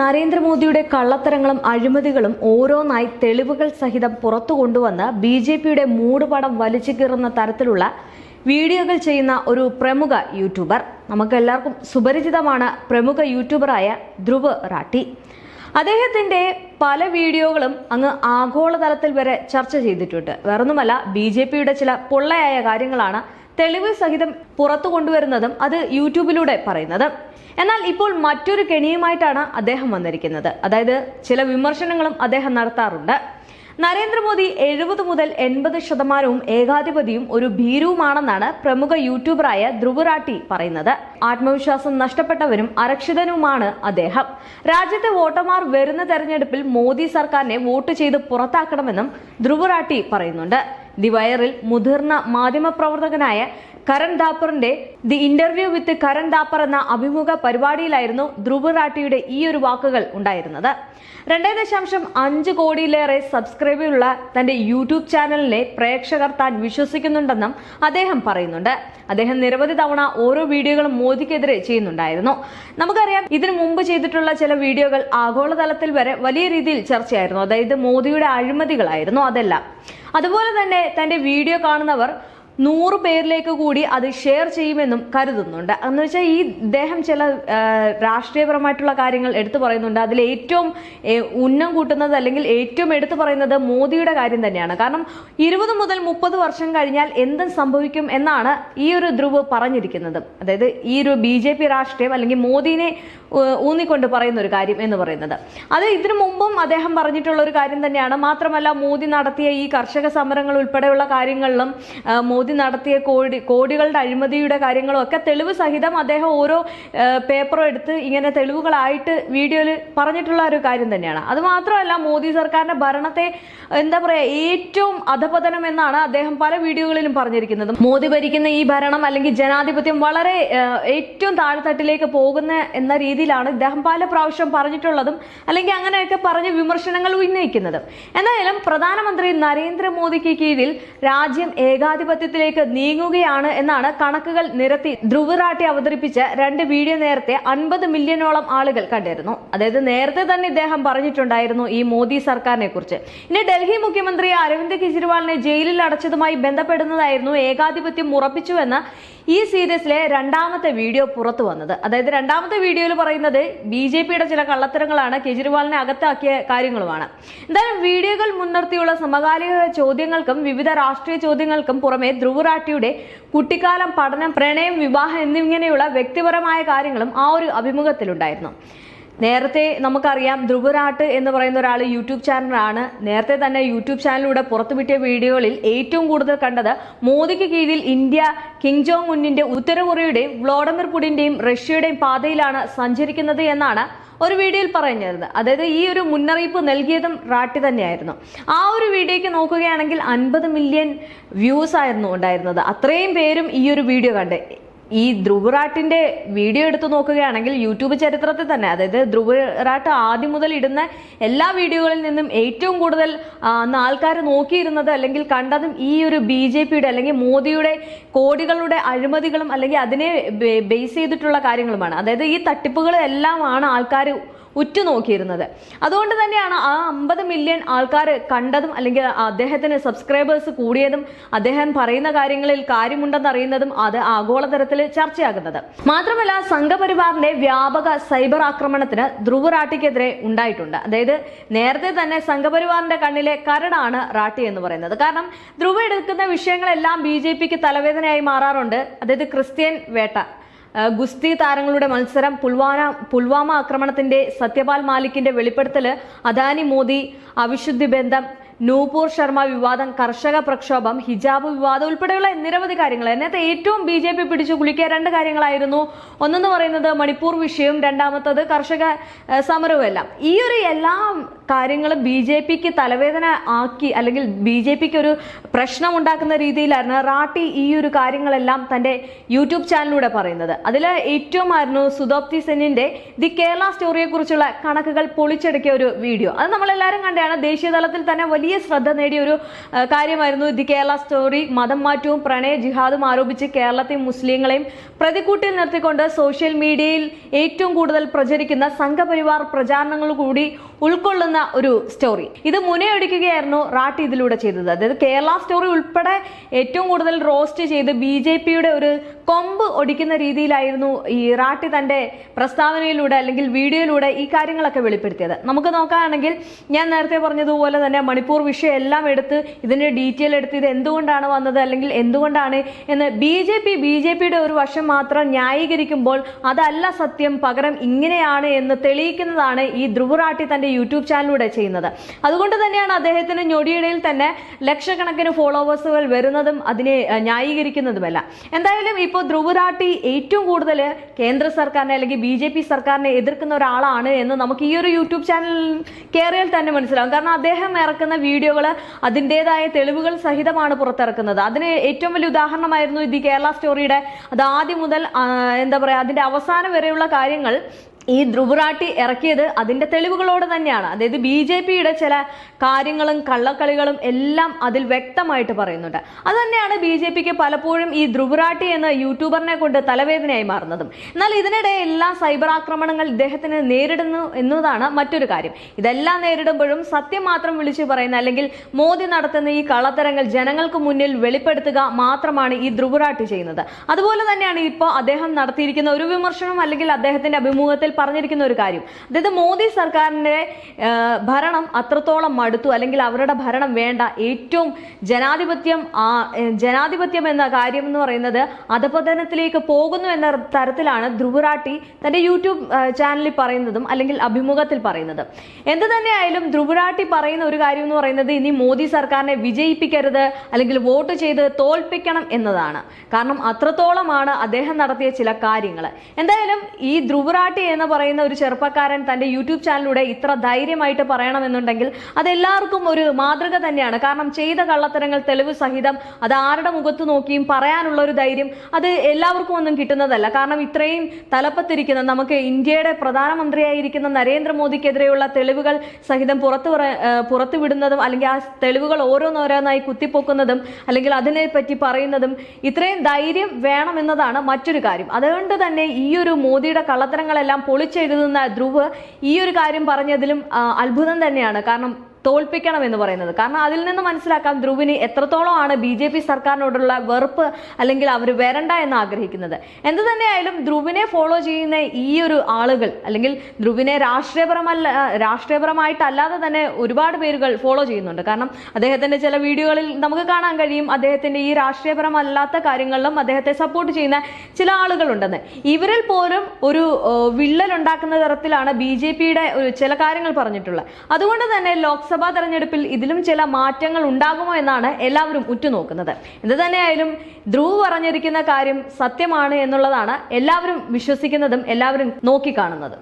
നരേന്ദ്രമോദിയുടെ കള്ളത്തരങ്ങളും അഴിമതികളും ഓരോന്നായി തെളിവുകൾ സഹിതം പുറത്തു കൊണ്ടുവന്ന് ബി ജെ പിയുടെ മൂടുപടം വലിച്ചു കീറുന്ന തരത്തിലുള്ള വീഡിയോകൾ ചെയ്യുന്ന ഒരു പ്രമുഖ യൂട്യൂബർ. നമുക്ക് എല്ലാവർക്കും സുപരിചിതമാണ് പ്രമുഖ യൂട്യൂബറായ ധ്രുവ് റാട്ടി അദ്ദേഹത്തിന്റെ പല വീഡിയോകളും അങ്ങ് ആഗോളതലത്തിൽ വരെ ചർച്ച ചെയ്തിട്ടുണ്ട്. വേറൊന്നുമല്ല ബി ജെ പിയുടെ ചില പൊള്ളയായ കാര്യങ്ങളാണ് തെളിവ് സഹിതം പുറത്തു കൊണ്ടുവരുന്നതും അത് യൂട്യൂബിലൂടെ പറയുന്നത്. എന്നാൽ ഇപ്പോൾ മറ്റൊരു കെണിയുമായിട്ടാണ് അദ്ദേഹം വന്നിരിക്കുന്നത്. അതായത് ചില വിമർശനങ്ങളും അദ്ദേഹം നടത്താറുണ്ട്. നരേന്ദ്രമോദി എഴുപത് മുതൽ എൺപത് ശതമാനവും ഏകാധിപതിയും ഒരു ഭീരുവുമാണെന്നാണ് പ്രമുഖ യൂട്യൂബറായ ധ്രുവറാട്ടി പറയുന്നത്. ആത്മവിശ്വാസം നഷ്ടപ്പെട്ടവരും അരക്ഷിതനുമാണ് അദ്ദേഹം. രാജ്യത്തെ വോട്ടർമാർ വരുന്ന തെരഞ്ഞെടുപ്പിൽ മോദി സർക്കാരിനെ വോട്ട് ചെയ്ത് പുറത്താക്കണമെന്നും ധ്രുവറാട്ടി പറയുന്നുണ്ട്. ദി വയറിൽ മുതിർന്ന മാധ്യമപ്രവർത്തകനായ Karan ദാപ്പറിന്റെ the interview with Karan Thapar എന്ന അഭിമുഖ പരിപാടിയിലായിരുന്നു ധ്രുവ് റാട്ടിയുടെ ഈ ഒരു വാക്കുകൾ ഉണ്ടായിരുന്നത്. രണ്ടേ ദശാംശം അഞ്ച് കോടിയിലേറെ സബ്സ്ക്രൈബുള്ള തന്റെ യൂട്യൂബ് ചാനലിലെ പ്രേക്ഷകർ താൻ വിശ്വസിക്കുന്നുണ്ടെന്നും അദ്ദേഹം പറയുന്നുണ്ട്. അദ്ദേഹം നിരവധി തവണ ഓരോ വീഡിയോകളും മോദിക്കെതിരെ ചെയ്യുന്നുണ്ടായിരുന്നു. നമുക്കറിയാം ഇതിനു മുമ്പ് ചെയ്തിട്ടുള്ള ചില വീഡിയോകൾ ആഗോളതലത്തിൽ വരെ വലിയ രീതിയിൽ ചർച്ചയായിരുന്നു. അതായത് മോദിയുടെ അഴിമതികളായിരുന്നു അതെല്ലാം. അതുപോലെ തന്നെ തന്റെ വീഡിയോ കാണുന്നവർ നൂറ് പേരിലേക്ക് കൂടി അത് ഷെയർ ചെയ്യുമെന്നും കരുതുന്നുണ്ട്. എന്ന് വെച്ചാൽ ഈ ഇദ്ദേഹം ചില രാഷ്ട്രീയപരമായിട്ടുള്ള കാര്യങ്ങൾ എടുത്തു പറയുന്നുണ്ട്. അതിൽ ഏറ്റവും ഉന്നം കൂട്ടുന്നത് അല്ലെങ്കിൽ ഏറ്റവും എടുത്തു പറയുന്നത് മോദിയുടെ കാര്യം തന്നെയാണ്. കാരണം ഇരുപത് മുതൽ മുപ്പത് വർഷം കഴിഞ്ഞാൽ എന്തും സംഭവിക്കും എന്നാണ് ഈ ഒരു ധ്രുവ് പറഞ്ഞിരിക്കുന്നത്. അതായത് ഈ ഒരു ബി രാഷ്ട്രീയം അല്ലെങ്കിൽ മോദിനെ ഊന്നിക്കൊണ്ട് പറയുന്ന ഒരു കാര്യം എന്ന് പറയുന്നത്. അത് ഇതിനു മുമ്പും അദ്ദേഹം പറഞ്ഞിട്ടുള്ള ഒരു കാര്യം തന്നെയാണ്. മാത്രമല്ല മോദി നടത്തിയ ഈ കർഷക സമരങ്ങൾ ഉൾപ്പെടെയുള്ള കാര്യങ്ങളിലും മോദി നടത്തിയ കോടി കോടികളുടെ അഴിമതിയുടെ കാര്യങ്ങളും ഒക്കെ തെളിവ് സഹിതം അദ്ദേഹം ഓരോ പേപ്പറും എടുത്ത് ഇങ്ങനെ തെളിവുകളായിട്ട് വീഡിയോയിൽ പറഞ്ഞിട്ടുള്ള ഒരു കാര്യം തന്നെയാണ്. അത് മാത്രമല്ല മോദി സർക്കാരിന്റെ ഭരണത്തെ എന്താ പറയാ ഏറ്റവും അധപതനം എന്നാണ് അദ്ദേഹം പല വീഡിയോകളിലും പറഞ്ഞിരിക്കുന്നത്. മോദി ഭരിക്കുന്ന ഈ ഭരണം അല്ലെങ്കിൽ ജനാധിപത്യം വളരെ ഏറ്റവും താഴ്ത്തട്ടിലേക്ക് പോകുന്ന എന്ന രീതിയിലാണ് ഇദ്ദേഹം പല പ്രാവശ്യം പറഞ്ഞിട്ടുള്ളതും അല്ലെങ്കിൽ അങ്ങനെയൊക്കെ പറഞ്ഞ് വിമർശനങ്ങൾ ഉന്നയിക്കുന്നതും. എന്തായാലും പ്രധാനമന്ത്രി നരേന്ദ്രമോദിക്ക് കീഴിൽ രാജ്യം ഏകാധിപത്യത്തിലേക്ക് നീങ്ങുകയാണ് എന്നാണ് കണക്കുകൾ നിരത്തി ധ്രുവറാട്ടി അവതരിപ്പിച്ച രണ്ട് വീഡിയോ നേരത്തെ അൻപത് മില്യണോളം ആളുകൾ കണ്ടിരുന്നു. അതായത് നേരത്തെ തന്നെ ഇദ്ദേഹം പറഞ്ഞിട്ടുണ്ടായിരുന്നു ഈ മോദി സർക്കാരിനെ കുറിച്ച് ഇനി ഡൽഹി മുഖ്യമന്ത്രി അരവിന്ദ് കെജ്രിവാളിനെ ജയിലിൽ അടച്ചതുമായി ബന്ധപ്പെടുന്നതായിരുന്നു ഏകാധിപത്യം ഉറപ്പിച്ചുവെന്ന് ഈ സീരീസിലെ രണ്ടാമത്തെ വീഡിയോ പുറത്തു വന്നത് അതായത് രണ്ടാമത്തെ വീഡിയോയിൽ പറയുന്നത് ബി ജെ പിയുടെ ചില കള്ളത്തരങ്ങളാണ് കെജ്രിവാളിനെ അകത്താക്കിയ കാര്യങ്ങളുമാണ്. എന്തായാലും വീഡിയോകൾ മുൻനിർത്തിയുള്ള സമകാലിക ചോദ്യങ്ങൾക്കും വിവിധ രാഷ്ട്രീയ ചോദ്യങ്ങൾക്കും പുറമെ ധ്രുവറാട്ടിയുടെ കുട്ടിക്കാലം പഠനം പ്രണയം വിവാഹം എന്നിങ്ങനെയുള്ള വ്യക്തിപരമായ കാര്യങ്ങളും ആ ഒരു അഭിമുഖത്തിലുണ്ടായിരുന്നു. നേരത്തെ നമുക്കറിയാം ധ്രുവരാട്ട് എന്ന് പറയുന്ന ഒരാൾ യൂട്യൂബ് ചാനലാണ്. നേരത്തെ തന്നെ യൂട്യൂബ് ചാനലിലൂടെ പുറത്തുവിട്ടിയ വീഡിയോകളിൽ ഏറ്റവും കൂടുതൽ കണ്ടത് മോദിക്ക് കീഴിൽ ഇന്ത്യ കിങ് ജോങ് ഉന്നിന്റെ ഉത്തര കൊറിയയുടെയും വ്ളോഡമിർ പുടിന്റെയും റഷ്യയുടെയും പാതയിലാണ് സഞ്ചരിക്കുന്നത് എന്നാണ് ഒരു വീഡിയോയിൽ പറഞ്ഞിരുന്നത്. അതായത് ഈ ഒരു മുന്നറിയിപ്പ് നൽകിയതും റാട്ടി തന്നെയായിരുന്നു. ആ ഒരു വീഡിയോയ്ക്ക് നോക്കുകയാണെങ്കിൽ അൻപത് മില്യൺ വ്യൂസ് ആയിരുന്നു ഉണ്ടായിരുന്നത്. അത്രയും പേരും ഈ ഒരു വീഡിയോ കണ്ട്. ഈ ധ്രുവറാട്ടിന്റെ വീഡിയോ എടുത്തു നോക്കുകയാണെങ്കിൽ യൂട്യൂബ് ചരിത്രത്തിൽ തന്നെ അതായത് ധ്രുവറാട്ട് ആദ്യം മുതൽ ഇടുന്ന എല്ലാ വീഡിയോകളിൽ നിന്നും ഏറ്റവും കൂടുതൽ അന്ന് ആൾക്കാർ നോക്കിയിരുന്നത് അല്ലെങ്കിൽ കണ്ടതും ഈ ഒരു ബി ജെ പിയുടെ അല്ലെങ്കിൽ മോദിയുടെ കോടികളുടെ അഴിമതികളും അല്ലെങ്കിൽ അതിനെ ബേസ് ചെയ്തിട്ടുള്ള കാര്യങ്ങളുമാണ്. അതായത് ഈ തട്ടിപ്പുകളെല്ലാമാണ് ആൾക്കാർ ഉറ്റുനോക്കിയിരുന്നത്. അതുകൊണ്ട് തന്നെയാണ് ആ അമ്പത് മില്യൺ ആൾക്കാർ കണ്ടതും അല്ലെങ്കിൽ അദ്ദേഹത്തിന് സബ്സ്ക്രൈബേഴ്സ് കൂടിയതും അദ്ദേഹം പറയുന്ന കാര്യങ്ങളിൽ കാര്യമുണ്ടെന്ന് അറിയുന്നതും അത് ആഗോളതലത്തിൽ ചർച്ചയാകുന്നത്. മാത്രമല്ല സംഘപരിവാറിന്റെ വ്യാപക സൈബർ ആക്രമണത്തിന് ധ്രുവ് റാട്ടിക്കെതിരെ ഉണ്ടായിട്ടുണ്ട്. അതായത് നേരത്തെ തന്നെ സംഘപരിവാറിന്റെ കണ്ണിലെ കരടാണ് റാട്ടി എന്ന് പറയുന്നത്. കാരണം ധ്രുവ എടുക്കുന്ന വിഷയങ്ങളെല്ലാം ബി ജെ പിക്ക് തലവേദനയായി മാറാറുണ്ട്. അതായത് ക്രിസ്ത്യൻ വേട്ട. ഗുസ്തി താരങ്ങളുടെ മത്സരം പുൽവാന പുൽവാമ ആക്രമണത്തിന്റെ സത്യപാൽ മാലിക്കിന്റെ വെളിപ്പെടുത്തൽ അദാനി മോദി അവിശുദ്ധി ബന്ധം നൂപൂർ ശർമ്മ വിവാദം കർഷക പ്രക്ഷോഭം ഹിജാബ് വിവാദം ഉൾപ്പെടെയുള്ള നിരവധി കാര്യങ്ങൾ. നേരത്തെ ഏറ്റവും ബി ജെ പി പിടിച്ചു കുളിക്കിയ രണ്ട് കാര്യങ്ങളായിരുന്നു. ഒന്നെന്ന് പറയുന്നത് മണിപ്പൂർ വിഷയവും രണ്ടാമത്തത് കർഷക സമരവും എല്ലാം. ഈ ഒരു എല്ലാ കാര്യങ്ങളും ബി ജെ പിക്ക് തലവേദന ആക്കി അല്ലെങ്കിൽ ബി ജെ പിക്ക് ഒരു പ്രശ്നം ഉണ്ടാക്കുന്ന രീതിയിലായിരുന്നു റാട്ടി ഈ ഒരു കാര്യങ്ങളെല്ലാം തന്റെ യൂട്യൂബ് ചാനലിലൂടെ പറയുന്നത്. അതിൽ ഏറ്റവും ആയിരുന്നു സുദോപ്തി സെന്നിന്റെ ദി കേരള സ്റ്റോറിയെക്കുറിച്ചുള്ള കണക്കുകൾ പൊളിച്ചെടുക്കിയ ഒരു വീഡിയോ. അത് നമ്മളെല്ലാവരും കണ്ടാണ് ദേശീയ തലത്തിൽ തന്നെ വലിയ ശ്രദ്ധ നേടിയ ഒരു കാര്യമായിരുന്നു ദി കേരള സ്റ്റോറി. മതം മാറ്റവും പ്രണയ ജിഹാദും ആരോപിച്ച് കേരളത്തെ മുസ്ലിങ്ങളെയും പ്രതിക്കൂട്ടിൽ നിർത്തിക്കൊണ്ട് സോഷ്യൽ മീഡിയയിൽ ഏറ്റവും കൂടുതൽ പ്രചരിക്കുന്ന സംഘപരിവാർ പ്രചാരണങ്ങൾ കൂടി ഉൾക്കൊള്ളുന്ന ഒരു സ്റ്റോറി. ഇത് മുനയൊടിക്കുകയായിരുന്നു റാട്ടി ഇതിലൂടെ ചെയ്തത്. അതായത് കേരള സ്റ്റോറി ഉൾപ്പെടെ ഏറ്റവും കൂടുതൽ റോസ്റ്റ് ചെയ്ത് ബി ജെ പിയുടെ ഒരു കൊമ്പ് ഒടിക്കുന്ന രീതിയിലായിരുന്നു ഈ റാട്ടി തന്റെ പ്രസ്താവനയിലൂടെ അല്ലെങ്കിൽ വീഡിയോയിലൂടെ ഈ കാര്യങ്ങളൊക്കെ വെളിപ്പെടുത്തിയത്. നമുക്ക് നോക്കുകയാണെങ്കിൽ ഞാൻ നേരത്തെ പറഞ്ഞതുപോലെ തന്നെ മണിപ്പൂർ വിഷയം എല്ലാം എടുത്ത് ഇതിന്റെ ഡീറ്റെയിൽ എടുത്ത് ഇത് എന്തുകൊണ്ടാണ് വന്നത് അല്ലെങ്കിൽ എന്തുകൊണ്ടാണ് എന്ന് B J P B J പിയുടെ ഒരു വശം മാത്രം ന്യായീകരിക്കുമ്പോൾ അതല്ല സത്യം പകരം ഇങ്ങനെയാണ് എന്ന് തെളിയിക്കുന്നതാണ് ഈ ധ്രുവറാട്ടി തന്റെ യൂട്യൂബ് ചാനലിലൂടെ ചെയ്യുന്നത്. അതുകൊണ്ട് തന്നെയാണ് അദ്ദേഹത്തിന് ഞൊടിയിടയിൽ തന്നെ ലക്ഷക്കണക്കിന് ഫോളോവേഴ്സുകൾ വരുന്നതും അതിനെ ന്യായീകരിക്കുന്നതുമല്ല. എന്തായാലും ഇപ്പോൾ ധ്രുവരാട്ടി ഏറ്റവും കൂടുതൽ കേന്ദ്ര സർക്കാരിനെ അല്ലെങ്കിൽ ബി ജെ പി സർക്കാരിനെ എതിർക്കുന്ന ഒരാളാണ് എന്ന് നമുക്ക് ഈ ഒരു യൂട്യൂബ് ചാനൽ കയറിയാൽ തന്നെ മനസ്സിലാവും. കാരണം അദ്ദേഹം ഇറക്കുന്ന വീഡിയോകൾ അതിന്റെതായ തെളിവുകൾ സഹിതമാണ് പുറത്തിറക്കുന്നത്. അതിന് ഏറ്റവും വലിയ ഉദാഹരണമായിരുന്നു ഇത് കേരള സ്റ്റോറിയുടെ അത് ആദ്യം മുതൽ എന്താ പറയുക അതിന്റെ അവസാനം വരെയുള്ള കാര്യങ്ങൾ ഈ ധ്രുവറാട്ടി ഇറക്കിയത് അതിന്റെ തെളിവുകളോട് തന്നെയാണ്. അതായത് ബി ജെ പിയുടെ ചില കാര്യങ്ങളും കള്ളക്കളികളും എല്ലാം അതിൽ വ്യക്തമായിട്ട് പറയുന്നുണ്ട്. അത് തന്നെയാണ് ബി ജെ പിക്ക് പലപ്പോഴും ഈ ധ്രുവറാട്ടി എന്ന യൂട്യൂബറിനെ കൊണ്ട് തലവേദനയായി മാറുന്നതും. എന്നാൽ ഇതിനിടെ എല്ലാ സൈബർ ആക്രമണങ്ങൾ ഇദ്ദേഹത്തിന് നേരിടുന്നു എന്നതാണ് മറ്റൊരു കാര്യം. ഇതെല്ലാം നേരിടുമ്പോഴും സത്യം മാത്രം വിളിച്ചു പറയുന്ന അല്ലെങ്കിൽ മോദി നടത്തുന്ന ഈ കള്ളത്തരങ്ങൾ ജനങ്ങൾക്ക് മുന്നിൽ വെളിപ്പെടുത്തുക മാത്രമാണ് ഈ ധ്രുവറാട്ടി ചെയ്യുന്നത്. അതുപോലെ തന്നെയാണ് ഇപ്പോൾ അദ്ദേഹം നടത്തിയിരിക്കുന്ന ഒരു വിമർശനം അല്ലെങ്കിൽ അദ്ദേഹത്തിന്റെ അഭിമുഖത്തിൽ പറഞ്ഞിരിക്കുന്ന ഒരു കാര്യം. അതായത് മോദി സർക്കാരിന്റെ ഭരണം അത്രത്തോളം മടുത്തു. അല്ലെങ്കിൽ അവരുടെ ഭരണം വേണ്ട. ഏറ്റവും ജനാധിപത്യം ജനാധിപത്യം എന്ന കാര്യം എന്ന് പറയുന്നത് അധപതനത്തിലേക്ക് പോകുന്നു എന്ന തരത്തിലാണ് ധ്രുവറാട്ടി തന്റെ യൂട്യൂബ് ചാനലിൽ പറയുന്നതും അല്ലെങ്കിൽ അഭിമുഖത്തിൽ പറയുന്നത്. എന്ത് തന്നെയായാലും ധ്രുവറാട്ടി പറയുന്ന ഒരു കാര്യം എന്ന് പറയുന്നത് ഇനി മോദി സർക്കാരിനെ വിജയിപ്പിക്കരുത് അല്ലെങ്കിൽ വോട്ട് ചെയ്ത് തോൽപ്പിക്കണം എന്നതാണ്. കാരണം അത്രത്തോളമാണ് അദ്ദേഹം നടത്തിയ ചില കാര്യങ്ങൾ എന്തായാലും ഈ ധ്രുവറാട്ടി എന്ന് പറയുന്ന ഒരു ചെറുപ്പക്കാരൻ തന്റെ യൂട്യൂബ് ചാനലിലൂടെ ഇത്ര ധൈര്യമായിട്ട് പറയണമെന്നുണ്ടെങ്കിൽ അതെല്ലാവർക്കും ഒരു മാതൃക തന്നെയാണ്. കാരണം ചെയ്ത കള്ളത്തരങ്ങൾ തെളിവ് സഹിതം അത് ആരുടെ മുഖത്ത് നോക്കിയും പറയാനുള്ള ഒരു ധൈര്യം അത് എല്ലാവർക്കും ഒന്നും കിട്ടുന്നതല്ല. കാരണം ഇത്രയും തലപ്പത്തിരിക്കുന്ന നമുക്ക് ഇന്ത്യയുടെ പ്രധാനമന്ത്രിയായിരിക്കുന്ന നരേന്ദ്രമോദിക്കെതിരെയുള്ള തെളിവുകൾ സഹിതം പുറത്തു പറ- ഏഹ് പുറത്തു വിടുന്നതും അല്ലെങ്കിൽ ആ തെളിവുകൾ ഓരോന്നോരോന്നായി കുത്തിപ്പൊക്കുന്നതും അല്ലെങ്കിൽ അതിനെ പറ്റി പറയുന്നതും ഇത്രയും ധൈര്യം വേണമെന്നതാണ് മറ്റൊരു കാര്യം. അതുകൊണ്ട് തന്നെ ഈ ഒരു മോദിയുടെ കള്ളത്തരങ്ങളെല്ലാം പൊളിച്ചെഴുതുന്ന ധ്രുവ് ഈ ഒരു കാര്യം പറഞ്ഞതിലും അത്ഭുതം തന്നെയാണ്. കാരണം തോൽപ്പിക്കണം എന്ന് പറയുന്നത്. കാരണം അതിൽ നിന്ന് മനസ്സിലാക്കാം ധ്രുവിന് എത്രത്തോളമാണ് ബി ജെ പി സർക്കാരിനോടുള്ള വെറുപ്പ് അല്ലെങ്കിൽ അവർ വരണ്ട എന്ന് ആഗ്രഹിക്കുന്നത്. എന്ത് തന്നെയായാലും ധ്രുവിനെ ഫോളോ ചെയ്യുന്ന ഈ ഒരു ആളുകൾ അല്ലെങ്കിൽ ധ്രുവിനെ രാഷ്ട്രീയപരമല്ല രാഷ്ട്രീയപരമായിട്ടല്ലാതെ തന്നെ ഒരുപാട് പേരുകൾ ഫോളോ ചെയ്യുന്നുണ്ട്. കാരണം അദ്ദേഹത്തിന്റെ ചില വീഡിയോകളിൽ നമുക്ക് കാണാൻ കഴിയും അദ്ദേഹത്തിന്റെ ഈ രാഷ്ട്രീയപരമല്ലാത്ത കാര്യങ്ങളിലും അദ്ദേഹത്തെ സപ്പോർട്ട് ചെയ്യുന്ന ചില ആളുകളുണ്ടെന്ന്. ഇവരിൽ പോലും ഒരു വിള്ളൽ ഉണ്ടാക്കുന്ന തരത്തിലാണ് ബി ജെ പിയുടെ ചില കാര്യങ്ങൾ പറഞ്ഞിട്ടുള്ളത്. അതുകൊണ്ട് തന്നെ ലോക്സഭാ തെരഞ്ഞെടുപ്പിൽ ഇതിലും ചില മാറ്റങ്ങൾ ഉണ്ടാകുമോ എന്നാണ് എല്ലാവരും ഉറ്റുനോക്കുന്നത്. എന്ത് തന്നെയായാലും ധ്രുവ് പറഞ്ഞിരിക്കുന്ന കാര്യം സത്യമാണ് എന്നുള്ളതാണ് എല്ലാവരും വിശ്വസിക്കുന്നതും എല്ലാവരും നോക്കിക്കാണുന്നതും.